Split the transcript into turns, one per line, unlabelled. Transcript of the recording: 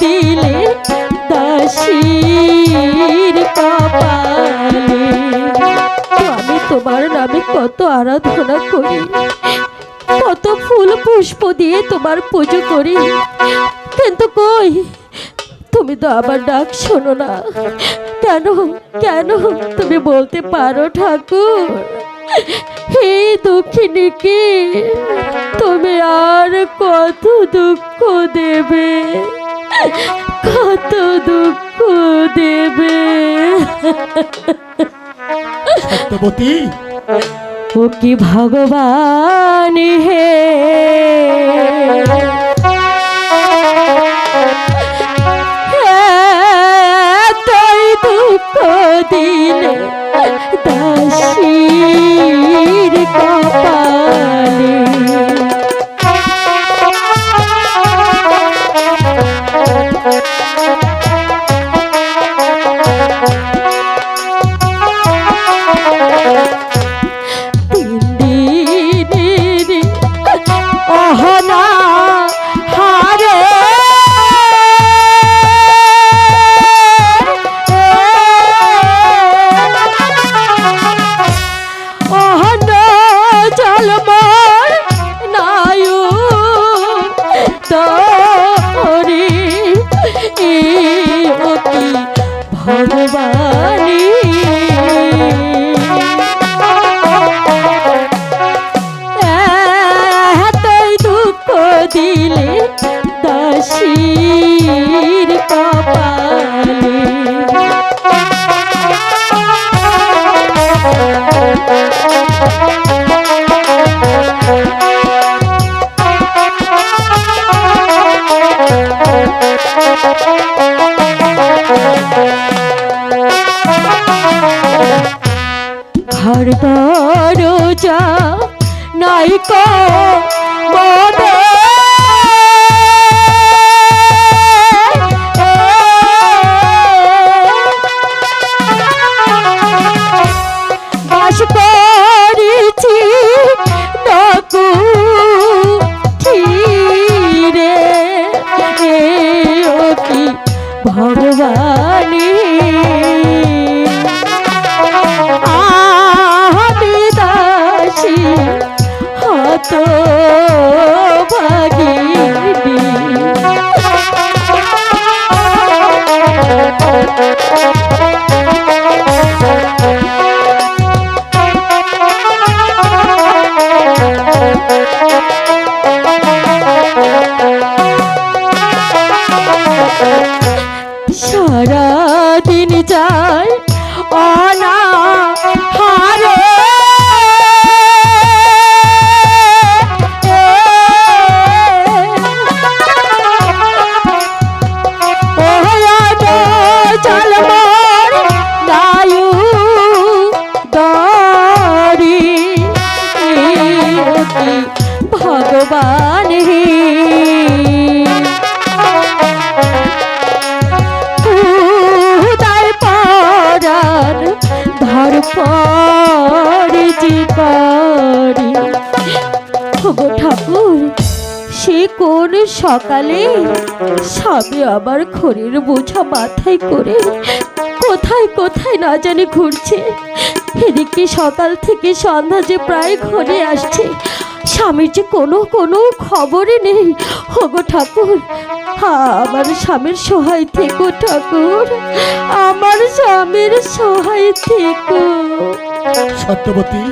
দিলে দাসীর আমি তোমার নামে কত আরাধনা করি, কত ফুল পুষ্প দিয়ে তোমার পুজো করি। কিন্তু কই, তুমি তো আবার ডাক শোনো না। কেন? কেন? তুমি বলতে পারো ঠাকুর। হে দক্ষিণীকে তুমি আর কত দুঃখ দেবে? কত দুঃখ দেবে?
সত্যবতী?
ও কি ভগবান হে? দুঃখ দাসীর কপালে। ঘর দরজা নাই কো মনে ভগবানী Oh. সে কোন সকালে? স্বামী আবার খড়ির বোঝা মাথায় করে কোথায় কোথায় না জানি ঘুরছে। এদিকে সকাল থেকে সন্ধ্যা যে প্রায় ঘরে আসছে, স্বামীর যে কোনো কোনো খবরই নেই। ওগো ঠাকুর, আমার স্বামীর সহায় থেকো ঠাকুর, আমার স্বামীর সহায় থেকো।
সত্যবতী